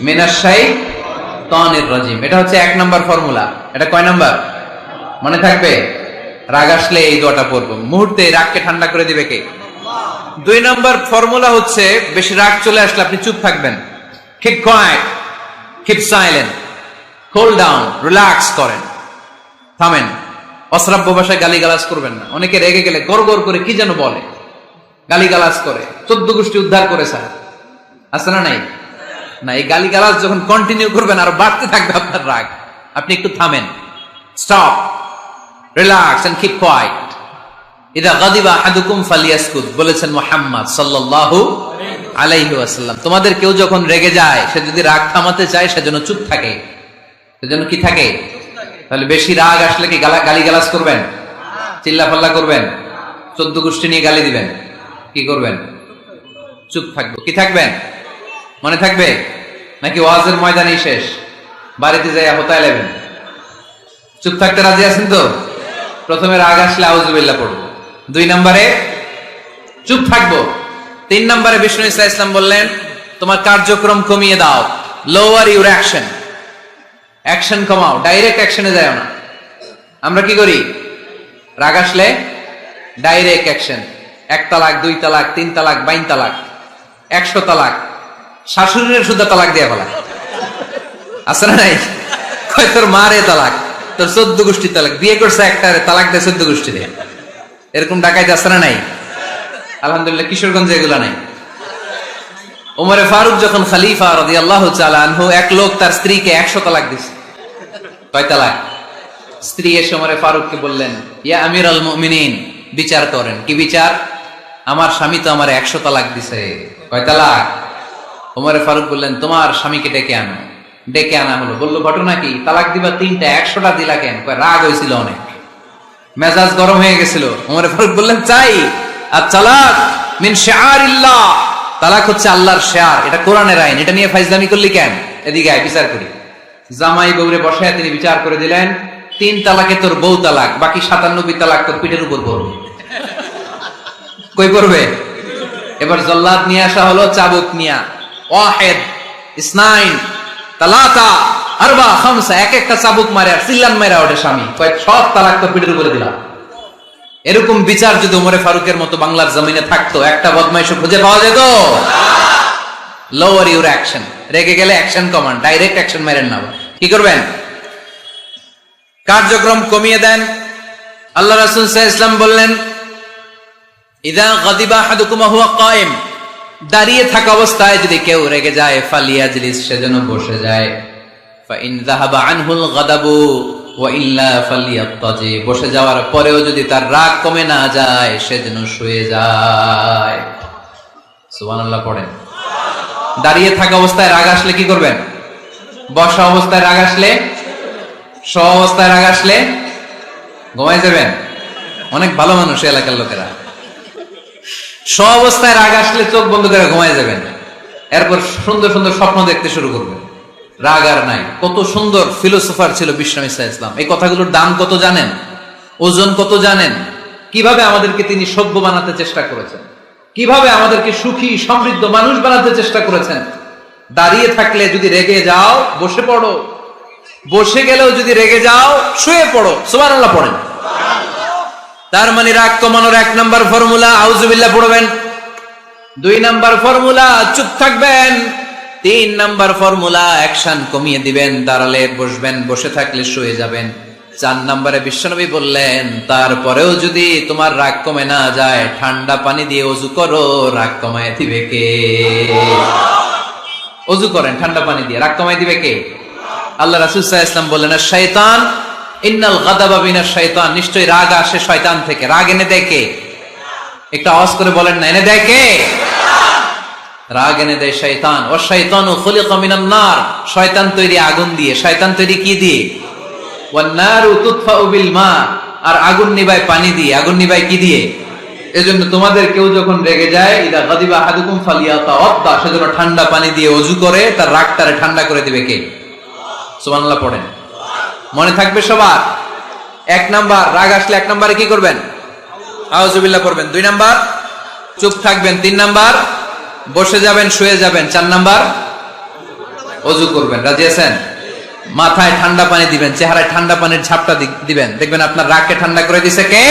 মিনাশাই তনির রাজিম এটা হচ্ছে এক নাম্বার ফর্মুলা। এটা কয় নাম্বার? মনে থাকবে? রাগ আসলে এই দোয়াটা পড়ব। মুহূর্তে রাগকে ঠান্ডা করে দিবে কে? দুই নাম্বার ফর্মুলা হচ্ছে, বেশি রাগ চলে আসলে আপনি চুপ থাকবেন। Keep quiet keep silent hold down relax করেন। থামেন। অশ্রাব্য ভাষায় গালিগালাজ করবেন না। অনেকে রেগে গেলে গড় গড় করে কি যেন বলে। গালিগালাজ করে। চোদ্দ গোষ্ঠী উদ্ধার করে স্যার আছে না নাই? না, এই গালি গালাজ যখন কন্টিনিউ করবেন, আর বাড়তে থাকবে আপনার রাগ। আপনি একটু থামেন। Stop relax and keep quiet ইদা গাদিবা আহাদুকুম ফালিয়াসকুত বলেছেন মুহাম্মদ সাল্লাল্লাহু আলাইহি ওয়াসাল্লাম। তোমাদের কেউ যখন রেগে যায়, সে যদি রাগ থামাতে চায় সেজন্য চুপ থাকে। সেজন্য কি থাকে? তাহলে বেশি রাগ আসলে কি গালা গালি গালাজ করবেন? চিল্লা পাল্লা করবেন? চোদ্দ গোষ্ঠী নিয়ে গালি দিবেন? কি করবেন? চুপ থাকব। কি থাকবেন? মনে থাকবে? নাকি ওয়াজের ময়দানেই শেষ? বাড়িতে যাই হতায় লেবেন। চুপ থাকতে রাজি আছেন তো? প্রথমে রাগ আসলে আউজুবিল্লা পড়ব। দুই নম্বরে, চুপ থাকব। তিন নম্বরে বিষ্ণু ইসা ইসলাম বললেন, তোমার কার্যক্রম কমিয়ে দাও। লোয়ার ইউর অ্যাকশন অ্যাকশন কমাও ডাইরেক্ট অ্যাকশনে যায় না। আমরা কি করি? রাগ আসলে ডাইরেক্ট অ্যাকশন এক তালাক, দুই তালাক, তিন তালাক, বাইন তালাক, একশো তালাক। শাশুড়ির শুদ্ধ তালাক দিয়ে ফেলা আছে না নাই? কয়, তোর মারে তালাক, তোর চোদ্দ গোষ্ঠী তালাক, বিয়ে করছে একটা তালাক দেয় চোদ্দ গোষ্ঠী দিয়ে এরকম ডাকাইতে আছে না নাই? আলহামদুলিল্লাহ, কিশোরগঞ্জে এগুলো নাই। ওমরে ফারুক যখন খালিফা রদি আল্লাহ আনহু, এক লোক তার স্ত্রীকে একশো তালাক দিছে। কয় তালাক? স্ত্রী এসে ওমরে ফারুককে বললেন, ইয়া আমির আল মুমিনিন, বিচার করেন। কি বিচার? আমার স্বামী তো আমার একশো তালাক দিছে। কয় তালাক? ওমরে ফারুক বললেন, তোমার স্বামীকে ডেকে আনো। ডেকে আনা হলো। বলল, ঘটনা কি? তালাক দিবা তিনটা, একশোটা দিলা কেন? রাগ হয়েছিল অনেক। মেজাজ গরম হয়ে গেছিল। ওমরে ফারুক বললেন, চাই, আর তালাক মিন শেয়ারিল্লাহ। তালাক হচ্ছে আল্লাহর শেয়ার, এটা কোরআনের আইন। এটা নিয়ে ফাইজলামি করলি কেন? এদিকে আয়, বিচার করি। জামাই বউরে বসায় তিনি বিচার করে দিলেন, তিন তালাকে তোর বউ তালাক, বাকি সাতান্নব্বই তালাক তোর পিঠের উপর পড়বে। কই পড়বে? এবার জল্লাদ নিয়ে আসা হলো, চাবুক নিয়া। ওয়াহেদ ইসনাইন তালাতা, আরবা, খামসা, এক একটা চাবুক মারে সিল্লান স্বামী। কয়েক সব তালাক তো দিলাম। এরকম বিচার যদি উমরে ফারুকের মতো বাংলার জমিনে থাকতো, একটা বদমাইশ খুঁজে পাওয়া যেত? লোয়ার ইউর অ্যাকশন রেগে গেলে অ্যাকশন কমান্ড ডাইরেক্ট অ্যাকশন মেরেন না। কি করবেন? কার্যক্রম কমিয়ে দেন। আল্লাহ রাসুল ইসলাম বললেন, ইদা গদিবা হাদুকুমা হুয়া কায়েম। দাঁড়িয়ে থাকা অবস্থায় যদি কেউ রেগে যায়, ফালিয়া জিলিস সেজন্য বসে যায়। বসে যাওয়ার পরেও যদি তার রাগ কমে না যায় সেজন্য শুয়ে যায়। পড়েন। দাঁড়িয়ে থাকা অবস্থায় রাগ আসলে কি করবেন? বসা অবস্থায় রাগ আসলে? স অবস্থায় রাগ আসলে? ঘুমাই যাবেন? অনেক ভালো মানুষ এলাকার লোকেরা। স অবস্থায় রাগ আসলে চোখ বন্ধ করে ঘুমায় যাবেন। এরপর সুন্দর সুন্দর স্বপ্ন দেখতে শুরু করবেন। রাগ আর নাই। কত সুন্দর ফিলোসোফার ছিল বিষ্ণু ইসা ইসলাম। এই কথাগুলোর দাম কত জানেন? ওজন কত জানেন? কীভাবে আমাদেরকে তিনি সভ্য বানাতে চেষ্টা করেছেন? কীভাবে আমাদেরকে সুখী, সমৃদ্ধ মানুষ বানাতে চেষ্টা করেছেন? দাঁড়িয়ে থাকলে যদি রেগে যাও, বসে পড়ো। বসে গেলেও যদি রেগে যাও, শুয়ে পড়ো। আল্লাহ পড়েন। তার মানে রাগ কমানোর এক নাম্বার ফর্মুলা আউজুবিল্লাহ পড়বেন। দুই নাম্বার ফর্মুলা, চুপ থাকবেন। তিন নাম্বার ফর্মুলা, অ্যাকশন কমিয়ে দিবেন, দাঁড়ালে বসবেন, বসে থাকলে শুয়ে যাবেন। চার নম্বরে বিশ্বনবী বললেন, তারপরেও যদি তোমার রাগ কমে না যায়, ঠান্ডা পানি দিয়ে অজু করো, রাগ কমায় দিবে কে? অজু করেন, ঠান্ডা পানি দিয়ে। রাগ কমায় দিবে কে? আল্লাহ রাসুসাহ ইসলাম বললেন আর শয়তান ইন্নাল গাদাবা বিনা শয়তান রাগ আসে শয়তান থেকে। রাগ এনে কে? একটু আওয়াজ করে বলেন না, এনে দেয় রাগ এনে দেয় শয়তান। ও শয়তান ও মিনান নার। শয়তান তৈরি আগুন দিয়ে। শয়তান তৈরি কি দিয়ে? আর আগুন নিবায় পানি দিয়ে। আগুন নিবায় কি দিয়ে? এজন্য তোমাদের কেউ যখন রেগে যায়, ইদা গাদিবা আহাদুকুম ফালিয়াতা সেজন্য ঠান্ডা পানি দিয়ে অজু করে, তার রাগটারে ঠান্ডা করে দিবে কে? সুবহানাল্লাহ পড়েন। মনে থাকবে সবার? এক নাম্বার, রাগ আসলে এক নাম্বারে কি করবেন? আউজুবিল্লাহ করবেন। দুই নাম্বার, চুপ থাকবেন। তিন নাম্বার, বসে যাবেন, শুয়ে যাবেন। চার নাম্বার, অজু করবেন। রাজি আছেন? মাথায় ঠান্ডা পানি দিবেন, চেহারায় ঠান্ডা পানির ঝাপটা দিবেন। দেখবেন আপনার রাগকে ঠান্ডা করে দিছে কে?